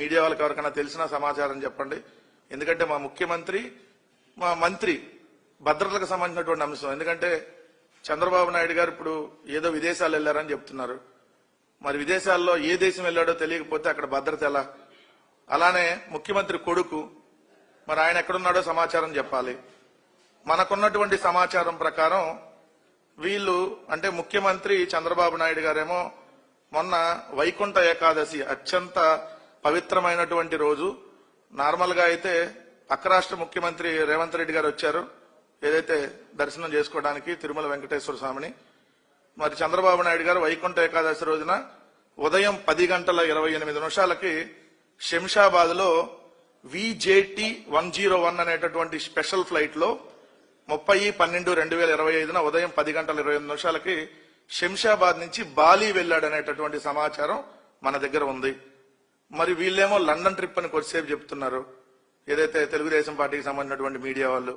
Media వాళ్ళకి ఎవరికైనా తెలిసిన సమాచారం చెప్పండి. ఎందుకంటే మా ముఖ్యమంత్రి మా మంత్రి భద్రతలకు సంబంధించినటువంటి అంశం. ఎందుకంటే చంద్రబాబు నాయుడు గారు ఇప్పుడు ఏదో విదేశాలు వెళ్ళారని చెప్తున్నారు. మరి విదేశాల్లో ఏ దేశం వెళ్ళాడో తెలియకపోతే అక్కడ భద్రత ఎలా? అలానే ముఖ్యమంత్రి కొడుకు మరి ఆయన ఎక్కడున్నాడో సమాచారం చెప్పాలి. మనకున్నటువంటి సమాచారం ప్రకారం వీళ్ళు అంటే ముఖ్యమంత్రి చంద్రబాబు నాయుడు గారేమో మొన్న వైకుంఠ ఏకాదశి అత్యంత పవిత్రమైనటువంటి రోజు. నార్మల్గా అయితే పక్క రాష్ట్ర ముఖ్యమంత్రి రేవంత్ రెడ్డి గారు వచ్చారు. ఏదైతే దర్శనం చేసుకోవడానికి తిరుమల వెంకటేశ్వర స్వామిని. మరి చంద్రబాబు నాయుడు గారు వైకుంఠ ఏకాదశి రోజున ఉదయం పది గంటల ఇరవై ఎనిమిది నిమిషాలకి శంషాబాద్లో విజేటి వన్ జీరో వన్ అనేటటువంటి స్పెషల్ ఫ్లైట్లో ముప్పై పన్నెండు రెండు వేల ఇరవై ఐదున ఉదయం పది గంటల ఇరవై ఎనిమిది నిమిషాలకి శంషాబాద్ నుంచి బాలి వెళ్ళాడనేటటువంటి సమాచారం మన దగ్గర ఉంది. మరి వీళ్ళేమో లండన్ ట్రిప్ అని కొద్దిసేపు చెప్తున్నారు. ఏదైతే తెలుగుదేశం పార్టీకి సంబంధించినటువంటి మీడియా వాళ్ళు.